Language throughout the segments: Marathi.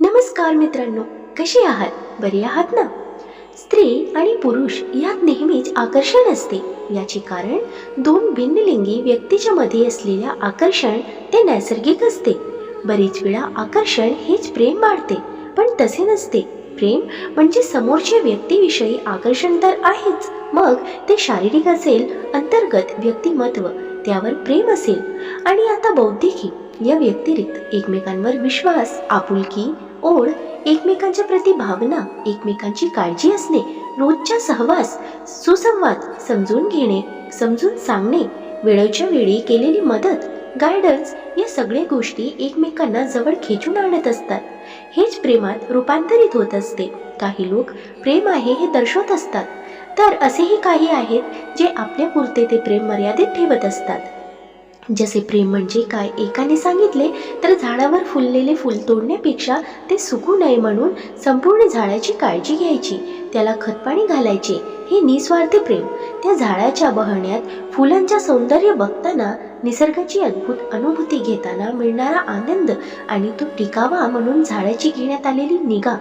नमस्कार मित्रांनो कसे आहात? बरे आहात ना? स्त्री आणि पुरुष यात नेहमीच आकर्षण असते. याचे कारण दोन भिन्नलिंगी व्यक्तीच्या मध्ये असलेल्या आकर्षण ते नैसर्गिक असते. बरेच वेळा आकर्षण हेच प्रेम वाढते पण तसे नसते. प्रेम म्हणजे समोरच्या व्यक्तीविषयी आकर्षण तर आहेच. मग ते शारीरिक असेल अंतर्गत व्यक्तिमत्व त्यावर प्रेम असेल. आणि आता बौद्धिकी या व्यतिरिक्त एकमेकांवर विश्वास आपुलकी ओढ एकमेकांच्या प्रती भावना एकमेकांची काळजी असणे रोजच्या सहवास सुसंवाद समजून घेणे समजून सांगणे वेळेच्या वेळी केलेली मदत गायडन्स या सगळ्या गोष्टी एकमेकांना जवळ खेचून आणत असतात. हेच प्रेमात रूपांतरित होत असते. काही लोक प्रेम आहे हे दर्शवत असतात. तर असेही काही आहेत जे आपल्या पुरते ते प्रेम मर्यादित ठेवत असतात. जसे प्रेम म्हणजे काय एकाने सांगितले तर झाडावर फुललेले फुल तोडण्यापेक्षा ते सुकू नये म्हणून संपूर्ण झाडाची काळजी घ्यायची त्याला खतपाणी घालायचे. हे निस्वार्थ प्रेम. त्या झाडाच्या बहण्यात फुलांच्या सौंदर्य बघताना निसर्गाची अद्भुत अनुभूती घेताना मिळणारा आनंद आणि तो टिकावा म्हणून झाडाची घेण्यात आलेली निगा.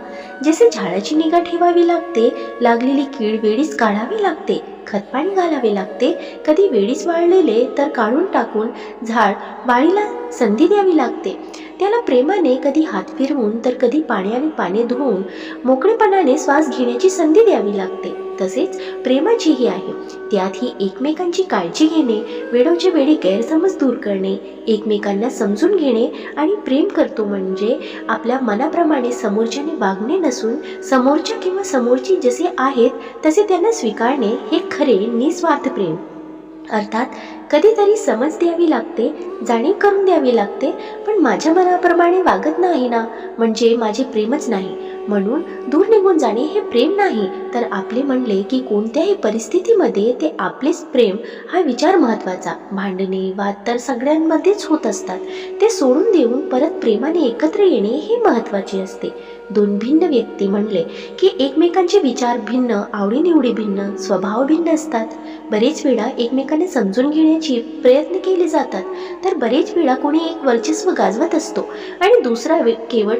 जसे झाडाची निगा ठेवावी लागते लागलेली कीड वेळीच काढावी लागते. खतपाणी घालावे लागते. कधी वेळीच वाळलेले तर काढून टाकून झाड वाळीला संधी द्यावी लागते. त्याला प्रेमाने कधी हात फिरवून तर कधी पाण्याने पाने धुवून मोकळेपणाने श्वास घेण्याची संधी द्यावी लागते. तसेच प्रेमाचीही आहे. त्यातही एकमेकांची काळजी घेणे वेळोच्या वेळी गैरसमज दूर करणे एकमेकांना समजून घेणे आणि प्रेम करतो म्हणजे आपल्या मनाप्रमाणे समोरच्याने वागणे नसून समोरच्या किंवा समोरची जसे आहेत तसे त्यांना स्वीकारणे हे खरे निस्वार्थ प्रेम. अर्थात कधीतरी समज द्यावी लागते जाणीव करून द्यावी लागते पण माझ्या मनाप्रमाणे वागत नाही ना म्हणजे माझे प्रेमच नाही. म्हणून दूर निघून जाणे हे प्रेम नाही. तर आपले म्हणले की कोणत्याही परिस्थितीमध्ये ते आपलेच प्रेम हा विचार महत्त्वाचा. भांडणे वाद तर सगळ्यांमध्येच होत असतात. ते सोडून देऊन परत प्रेमाने एकत्र येणे हे महत्त्वाचे असते. दोन भिन्न व्यक्ती म्हणले की एकमेकांचे विचार भिन्न आवडीनिवडी भिन्न स्वभाव भिन्न असतात. बरेच वेळा एकमेकांना समजून घेण्याची प्रयत्न केले जातात. तर बरेच वेळा कोणी एक वर्चस्व गाजवत असतो आणि दुसरा केवळ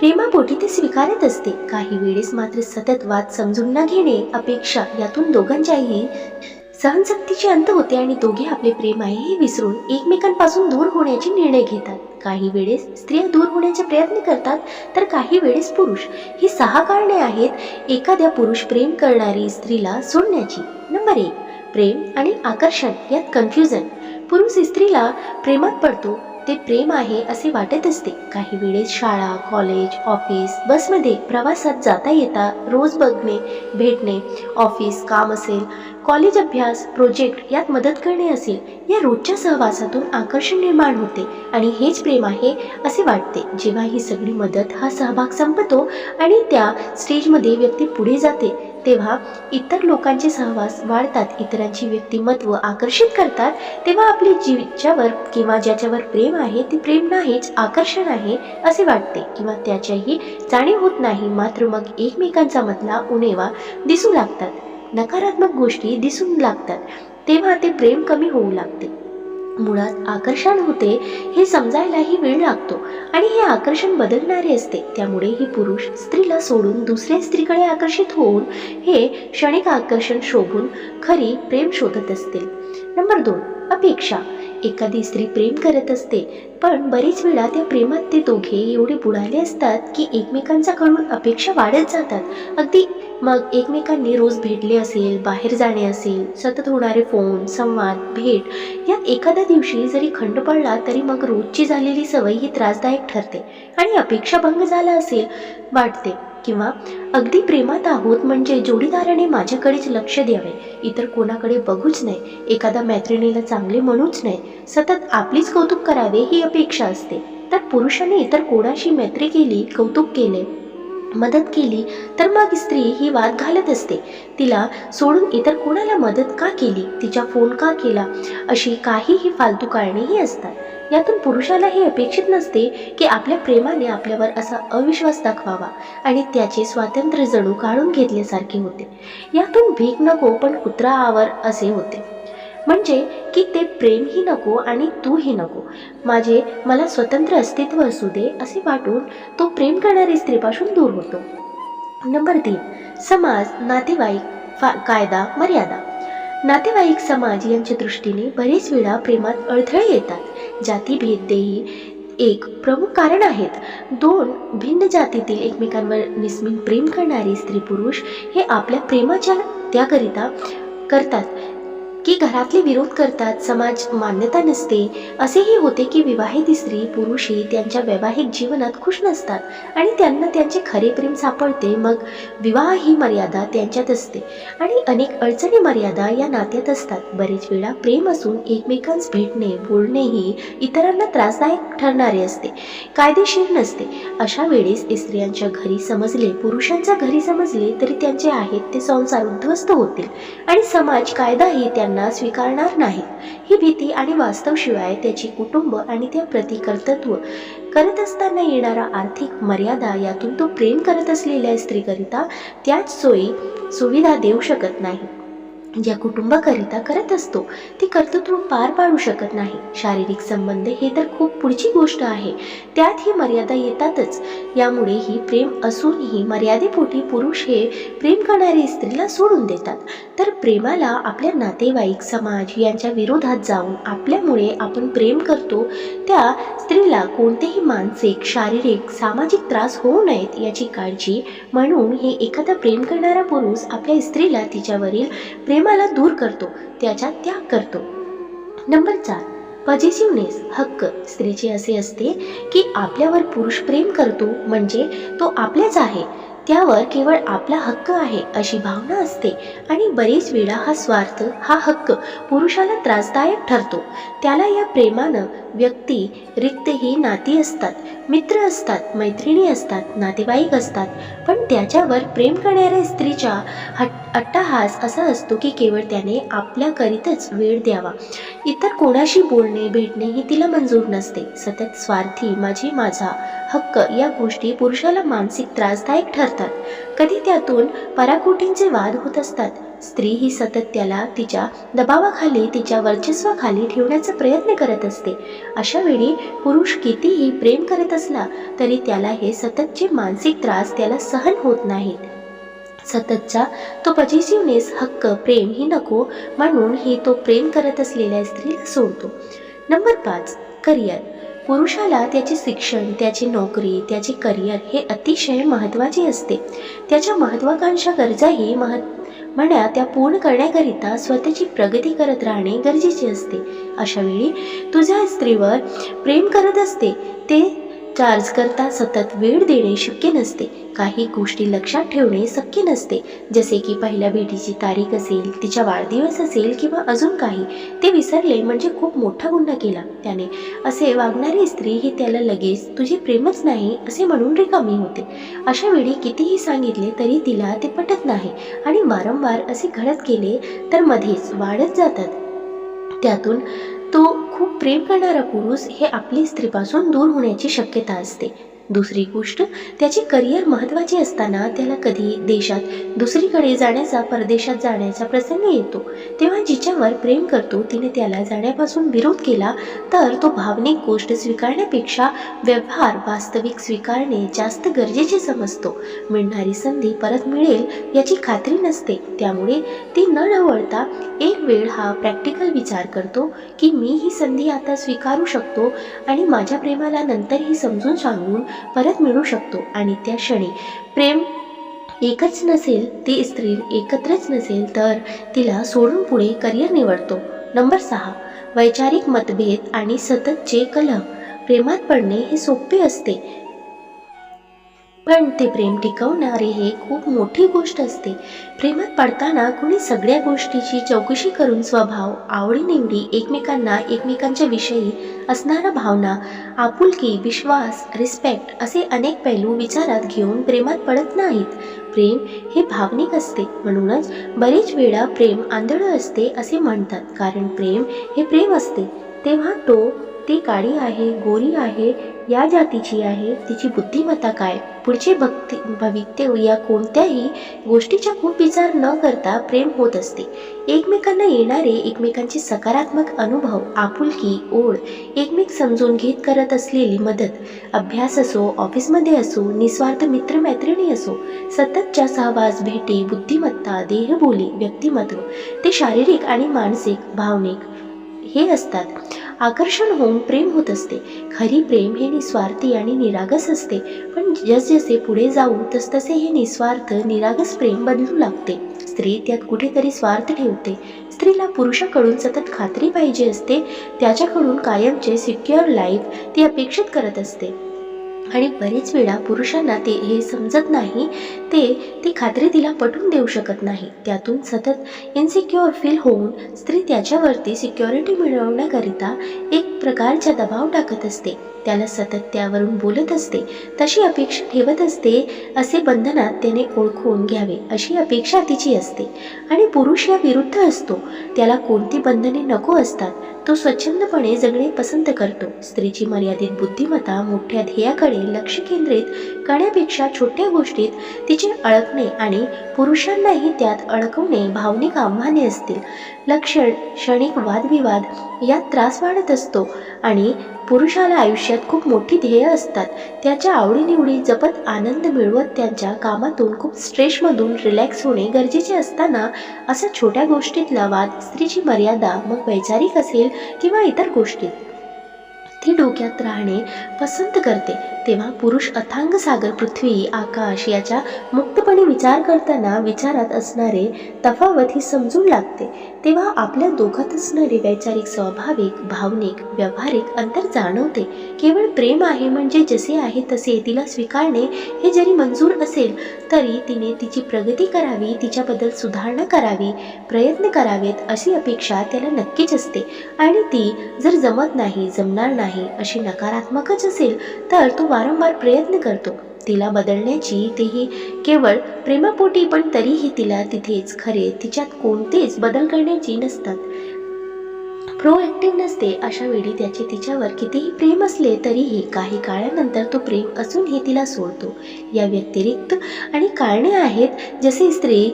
प्रेमापोटी ते स्वीकारत असते. काही वेळेस मात्र सतत वाद समजून न घेणे अपेक्षा यातून दोघांच्याही सहनशक्तीचे अंत होते आणि दोघे आपले प्रेम आहे हे विसरून एकमेकांपासून दूर होण्याचे निर्णय घेतात. काही वेळेस स्त्रिया दूर होण्याचा प्रयत्न करतात तर काही वेळेस पुरुष. ही सहा कारणे आहेत. एखाद्या पुरुष प्रेम करणारी स्त्रीला सोडण्याची. नंबर एक प्रेम आणि आकर्षण यात कन्फ्युजन पुरुष स्त्रीला प्रेमात पडतो ते प्रेम आहे असे वाटत असते. काही वेळेस शाळा कॉलेज ऑफिस बसमध्ये प्रवासात जाता येता रोज बघणे भेटणे ऑफिस काम असेल कॉलेज अभ्यास प्रोजेक्ट यात मदत करणे असेल या रोजच्या सहवासातून आकर्षण निर्माण होते आणि हेच प्रेम आहे असे वाटते. जेव्हा ही सगळी मदत हा सहभाग संपतो आणि त्या स्टेजमध्ये व्यक्ती पुढे जाते तेव्हा इतर लोकांचे सहवास वाढतात इतरांची व्यक्तिमत्व आकर्षित करतात तेव्हा आपली जीच्यावर किंवा ज्याच्यावर प्रेम आहे ते प्रेम नाहीच आकर्षण आहे असे वाटते किंवा त्याच्याही जाणीव होत नाही. मात्र मग एकमेकांचा मधला उणेवा दिसू लागतात. नकारात्मक गोष्टी दिसून लागतात. तेव्हा ते प्रेम कमी होऊ लागते. मुळात आकर्षण होते हे समजायलाही वेळ लागतो. आणि हे आकर्षण बदलणारे असते. त्यामुळे ही पुरुष स्त्रीला सोडून दुसऱ्या स्त्रीकडे आकर्षित होऊन हे क्षणिक आकर्षण शोभून खरी प्रेम शोधत असतील नंबर दोन. अपेक्षा. एखादी स्त्री प्रेम करत असते पण बरेच वेळा त्या प्रेमात ते दोघे एवढे बुडाले असतात की एकमेकांचा कडून अपेक्षा वाढत जातात. अगदी मग एकमेकांनी रोज भेटले असेल बाहेर जाणे असेल सतत होणारे फोन संवाद भेट यात एखाद्या दिवशी जरी खंड पडला तरी मग रोजची झालेली सवय ही त्रासदायक ठरते आणि अपेक्षाभंग झाला असेल वाटते. किंवा अगदी प्रेमात आहोत म्हणजे जोडीदाराने माझ्याकडेच लक्ष द्यावे. इतर कोणाकडे बघूच नाही. एखाद्या मैत्रिणीला चांगले म्हणूच नाही. सतत आपलीच कौतुक करावे ही अपेक्षा असते. तर पुरुषाने इतर कोणाशी मैत्री केली कौतुक केले? मदत केली तर मग स्त्री ही वाद घालत असते. तिला सोडून इतर कोणाला मदत का केली? तिचा फोन का केला? अशी काहीही फालतू कारणेही असतात. यातून पुरुषाला हे अपेक्षित नसते की आपल्या प्रेमाने आपल्यावर असा अविश्वास दाखवावा आणि त्याचे स्वातंत्र्य जणू काढून घेतल्यासारखे होते. यातून भीक नको पण कुत्रा आवर असे होते. म्हणजे की ते प्रेमही नको आणि तूही नको. माझे मला स्वतंत्र अस्तित्व असू दे असे वाटून तो प्रेम करणारी स्त्रीपासून दूर होतो. नंबर तीन समाज नातेवाईक फा कायदा मर्यादा. नातेवाईक समाज यांच्या दृष्टीने बरेच वेळा प्रेमात अडथळे येतात. जातीभेद देही एक प्रमुख कारण आहेत. दोन भिन्न जातीतील एकमेकांवर निस्मिन प्रेम करणारी स्त्री पुरुष हे आपल्या प्रेमाच्या त्याकरिता करतात. की घरातले विरोध करतात समाज मान्यता नसते असेही होते की विवाहित स्त्री पुरुषही त्यांच्या वैवाहिक जीवनात खुश नसतात आणि त्यांना त्यांचे खरे प्रेम सापडते. मग विवाह ही मर्यादा त्यांच्यात असते आणि अनेक अडचणी मर्यादा या नात्यात असतात. बरेच वेळा प्रेम असून एकमेकांस भेटणे बोलणेही इतरांना त्रासदायक ठरणारे असते कायदेशीर नसते. अशा वेळेस स्त्रियांच्या घरी समजले पुरुषांच्या घरी समजले तरी त्यांचे आहेत ते संसार उद्ध्वस्त होतील आणि समाज कायदाही त्यांना स्वीकारणार नाही. ही भीती आणि वास्तवशिवाय त्याची कुटुंब आणि त्या प्रतिकर्तत्व करत असताना येणारा आर्थिक मर्यादा यातून तो प्रेम करत असलेल्या स्त्रीकरिता त्याच सोयी सुविधा देऊ शकत नाही. ज्या कुटुंबाकरिता करत असतो ती कर्तृत्व पार पाडू शकत नाही. शारीरिक संबंध हे तर खूप पुढची गोष्ट आहे. त्यात ही मर्यादा येतातच. यामुळे ही प्रेम असूनही मर्यादेपोटी पुरुष हे प्रेम करणारी स्त्रीला सोडून देतात. तर प्रेमाला आपल्या नातेवाईक समाज यांच्या विरोधात जाऊन आपल्यामुळे आपण प्रेम करतो त्या स्त्रीला कोणतेही मानसिक शारीरिक सामाजिक त्रास होऊ नयेत याची काळजी म्हणून हे एखादा प्रेम करणारा पुरुष आपल्या स्त्रीला तिच्यावरील प्रेम प्रेमाला दूर करतो त्याचा त्याग करतो. नंबर चार पॉझिटिव्हनेस हक्क. स्त्रीचे असे असते की आपल्यावर पुरुष प्रेम करतो म्हणजे तो आपल्याच आहे. त्यावर केवळ आपला हक्क आहे अशी भावना असते. आणि बरेच वेळा हा स्वार्थ हा हक्क पुरुषाला त्रासदायक ठरतो. त्याला या प्रेमानं व्यक्ती रिक्त ही नाती असतात मित्र असतात मैत्रिणी असतात नातेवाईक असतात. पण त्याच्यावर प्रेम करणाऱ्या स्त्रीच्या हट अट्टाहास असा असतो की केवळ त्याने आपल्याकरितच वेळ द्यावा. इतर कोणाशी बोलणे भेटणे ही तिला मंजूर नसते. सतत स्वार्थी माझी माझा हक्क या गोष्टी पुरुषाला मानसिक त्रासदायक ठरतात. कधी त्यातून पराकोटींचे वाद होत असतात. स्त्री ही सतत त्याला तिच्या दबावाखाली तिच्या वर्चस्वाखाली ठेवण्याचा प्रयत्न करत असते. अशा वेळी पुरुष कितीही प्रेम करत असला तरी त्याला हे सततचे मानसिक त्रास त्याला सहन होत नाहीत. सततचा तो पॉझिटिव्हनेस हक्क प्रेम ही नको म्हणून ही तो प्रेम करत असलेल्या स्त्रीला सोडतो. नंबर पाच करिअर. पुरुषाला त्याचे शिक्षण त्याची नोकरी त्याचे करिअर हे अतिशय महत्त्वाचे असते. त्याच्या महत्त्वाकांक्षा गरजाही मह म्हणा त्या पूर्ण करण्याकरिता स्वतःची प्रगती करत राहणे गरजेचे असते. अशा वेळी तुझ्या स्त्रीवर प्रेम करत असते ते चार्ज करता सतत वेळ देणे शक्य नसते. काही गोष्टी लक्षात ठेवणे शक्य नसते. जसे की पहिल्या भेटीची तारीख असेल तिचा वाढदिवस असेल किंवा अजून काही ते विसरले म्हणजे खूप मोठा गुन्हा केला. त्याने असे वागणारी स्त्री ही त्याला लगेच तुझे प्रेमच नाही असे म्हणून रिकामी होते. अशा वेळी कितीही सांगितले तरी तिला ते पटत नाही आणि वारंवार असे घडत गेले तर मध्येच वाढत जातात. त्यातून तो खूप प्रेम करणारा पुरुष हे आपली स्त्रीपासून दूर होण्याची शक्यता असते. दुसरी गोष्ट त्याचे करिअर महत्त्वाचे असताना त्याला कधी देशात दुसरीकडे जाण्याचा परदेशात जाण्याचा प्रसंग येतो. तेव्हा जिच्यावर प्रेम करतो तिने त्याला जाण्यापासून विरोध केला तर तो भावनिक गोष्ट स्वीकारण्यापेक्षा व्यवहार वास्तविक स्वीकारणे जास्त गरजेचे समजतो. मिळणारी संधी परत मिळेल याची खात्री नसते. त्यामुळे ती न ढवळता एक वेळ हा प्रॅक्टिकल विचार करतो की मी ही संधी आता स्वीकारू शकतो आणि माझ्या प्रेमाला नंतरही समजून सांगून परत मिळू शकतो. आणि त्या क्षणी प्रेम एकच नसेल ती स्त्री एकत्रच नसेल तर तिला सोडून पुढे करिअर निवडतो. नंबर सहा वैचारिक मतभेद आणि सततचे कलह. प्रेमात पडणे हे सोपे असते. पण ते प्रेम टिकवणारे हे खूप मोठी गोष्ट असते. प्रेमात पडताना कुणी सगळ्या गोष्टीची चौकशी करून स्वभाव आवडीनिवडी एकमेकांना एकमेकांच्या विषयी असणारा भावना आपुलकी विश्वास रिस्पेक्ट असे अनेक पैलू विचारात घेऊन प्रेमात पडत नाहीत. प्रेम हे भावनिक असते. म्हणूनच बरेच वेळा प्रेम आंधळं असते असे म्हणतात. कारण प्रेम हे प्रेम असते. तेव्हा तो ती काळी आहे गोरी आहे या जातीची आहे तिची बुद्धिमत्ता काय? पुढचे भक्ती भवितव्य या कोणत्याही गोष्टीचा खूप विचार न करता प्रेम होत असते. एकमेकांना येणारे एकमेकांचे सकारात्मक अनुभव आपुलकी ओढ एकमेक समजून घेत करत असलेली मदत अभ्यास असो ऑफिसमध्ये असो निस्वार्थ मित्रमैत्रिणी असो सततच्या सहवास भेटी बुद्धिमत्ता देहबोली व्यक्तिमत्व ते शारीरिक आणि मानसिक भावनिक हे असतात. आकर्षण होऊन प्रेम होत असते. खरी प्रेम हे निस्वार्थी आणि निरागस असते. पण जसजसे पुढे जाऊ तसतसे हे निस्वार्थ निरागस प्रेम बदलू लागते. स्त्री त्यात कुठेतरी स्वार्थ ठेवते. स्त्रीला पुरुषाकडून सतत खात्री पाहिजे असते. त्याच्याकडून कायमचे सिक्युअर लाईफ ती अपेक्षित करत असते. आणि बरेच वेळा पुरुषांना ते हे समजत नाही ते ती खात्री तिला पटवून देऊ शकत नाही. त्यातून सतत इन्सिक्युअर फील होऊन स्त्री त्याच्यावरती सिक्युरिटी मिळवण्याकरिता एक प्रकारचा दबाव टाकत असते. त्याला सतत त्यावरून बोलत असते तशी अपेक्षा ठेवत असते असे बंधनात त्याने ओळखून घ्यावे अशी अपेक्षा तिची असते. आणि पुरुष या विरुद्ध असतो. त्याला कोणती बंधने नको असतात तो स्वच्छंदपणे जगणे पसंत करतो. स्त्रीची मर्यादित बुद्धिमत्ता मोठ्या ध्येयाकडे लक्ष केंद्रित करण्यापेक्षा छोट्या गोष्टीत तिचे अडकणे आणि पुरुषांनाही त्यात अडकवणे भावनिक आव्हाने असतील. लक्षण क्षणिक वादविवाद यात त्रास वाढत असतो. आणि पुरुषाला आयुष्यात खूप मोठी ध्येय असतात. त्याच्या आवडीनिवडी जपत आनंद मिळवत त्यांच्या कामातून खूप स्ट्रेसमधून रिलॅक्स होणे गरजेचे असताना असा छोट्या गोष्टीतला वाद स्त्रीची मर्यादा मग वैचारिक असेल किंवा इतर गोष्टीत ती डोक्यात राहणे पसंत करते. तेव्हा पुरुष अथांग सागर पृथ्वी आकाश याच्या मुक्तपणे विचार करताना विचारात असणारे तफावत ही समजून लागते. तेव्हा आपल्या दोघात असणारे वैचारिक स्वाभाविक भावनिक व्यावहारिक अंतर जाणवते. केवळ प्रेम आहे म्हणजे जसे आहे तसे तिला स्वीकारणे हे जरी मंजूर असेल तरी तिने तिची प्रगती करावी तिच्याबद्दल सुधारणा करावी प्रयत्न करावेत अशी अपेक्षा त्याला नक्कीच असते. आणि ती जर जमत नाही जमणार नाही अशी नकारात्मकच असेल तर तो वारंवार प्रयत्न करतो. तिला बदलण्याची तेही केवळ प्रेमापोटी पण तरीही तिला तिथेच खरे तिच्यात कोणतेच बदल करण्याची नसतात. प्रोएक्टिव्ह नसते अशा वेळी त्याचे तिच्यावर कितीही प्रेम असले तरीही काही काळानंतर तो प्रेम असूनही तिला सोडतो. या व्यतिरिक्त आणि कारणे आहेत जसे स्त्री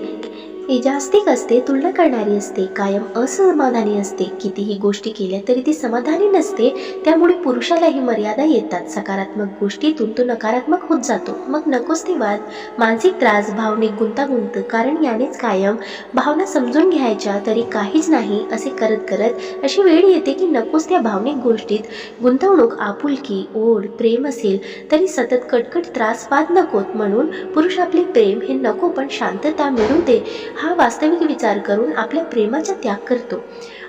ही जास्तिक असते तुलना करणारी असते कायम असमाधानी असते. कितीही गोष्टी केल्या तरी ती समाधानी नसते. त्यामुळे पुरुषालाही मर्यादा येतात. सकारात्मक गोष्टीतून तो नकारात्मक होत जातो. मग नकोच ते वाद. मानसिक त्रास भावनिक गुंतागुंत कारण यानेच कायम भावना समजून घ्यायच्या तरी काहीच नाही असे करत करत अशी वेळ येते की नकोच त्या भावनिक गोष्टीत गुंतवणूक आपुलकी ओढ प्रेम असेल तरी सतत कटकट त्रास वाद नकोत म्हणून पुरुष आपले प्रेम हे नको पण शांतता मिळू दे. हा वास्तविक विचार करून आपल्या प्रेमाचा त्याग करतो.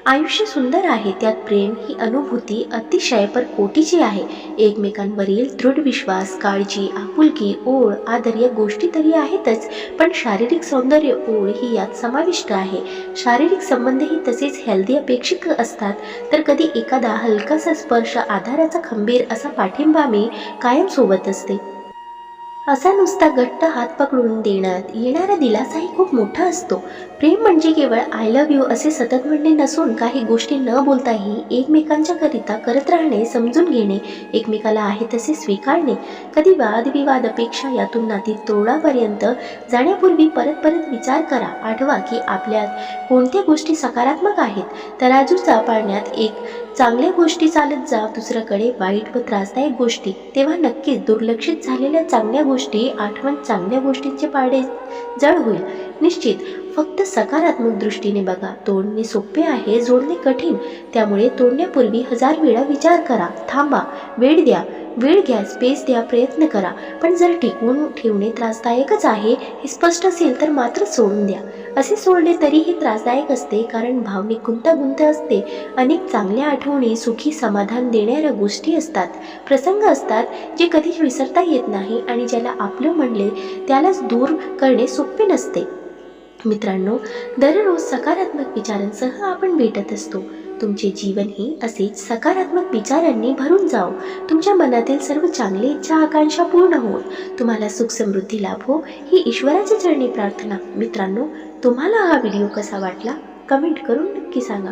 आयुष्य सुंदर आहे त्यात प्रेम ही अनुभूती अतिशय पर कोटीची आहे. एकमेकांवरील दृढ विश्वास काळजी आपुलकी ओळ आदर या गोष्टी तरी आहेतच पण शारीरिक सौंदर्य ओळ ही यात समाविष्ट आहे. शारीरिक संबंधही तसेच हेल्दी अपेक्षित असतात. तर कधी एखादा हलकासा स्पर्श आधाराचा खंबीर असा पाठिंबा मी कायम सोबत असते. असा नुसता घट्ट हात पकडून देण्यात येणारा दिलासाही खूप मोठा असतो. प्रेम म्हणजे केवळ आय लव्ह यू असे सतत म्हणणे नसून काही गोष्टी न बोलताही एकमेकांच्या करिता करत राहणे समजून घेणे एकमेकाला आहे तसे स्वीकारणे. कधी वादविवाद अपेक्षा यातून नाती तोडापर्यंत जाण्यापूर्वी परत परत विचार करा आठवा की आपल्यात कोणत्या गोष्टी सकारात्मक आहेत तराजूचा चापाळण्यात एक चांगल्या गोष्टी चालत जा दुसऱ्याकडे वाईट व त्रासदायक गोष्टी. तेव्हा नक्कीच दुर्लक्षित झालेल्या चांगल्या गोष्टी गोष्टी आठवण चांगल्या गोष्टींचे पाडे जड होईल. निश्चित फक्त सकारात्मक दृष्टीने बघा. तोडणे सोपे आहे जोडणे कठीण. त्यामुळे तोडण्यापूर्वी हजार वेळा विचार करा. थांबा. वेळ द्या. वेळ घ्या. स्पेस द्या. प्रयत्न करा. पण जर टिकवून ठेवणे त्रासदायकच आहे हे स्पष्ट असेल तर मात्र सोडून द्या. असे सोडले तरीही त्रासदायक असते कारण भावनिक गुंतागुंत असते. अनेक चांगल्या आठवणी सुखी समाधान देणाऱ्या गोष्टी असतात. प्रसंग असतात जे कधीच विसरता येत नाही आणि ज्याला आपलं म्हणले त्यालाच दूर करणे सोपे नसते. मित्रांनो दररोज सकारात्मक विचारांसह आपण भेटत असतो. तुमचे जीवनही असेच सकारात्मक विचारांनी भरून जाओ तुमच्या मनातील सर्व चांगली इच्छा आकांक्षा पूर्ण होत तुम्हाला सुख समृद्धी लाभो ही ईश्वराच्या चरणी प्रार्थना. मित्रांनो तुम्हाला हा व्हिडिओ कसा वाटला? कमेंट करून नक्की सांगा.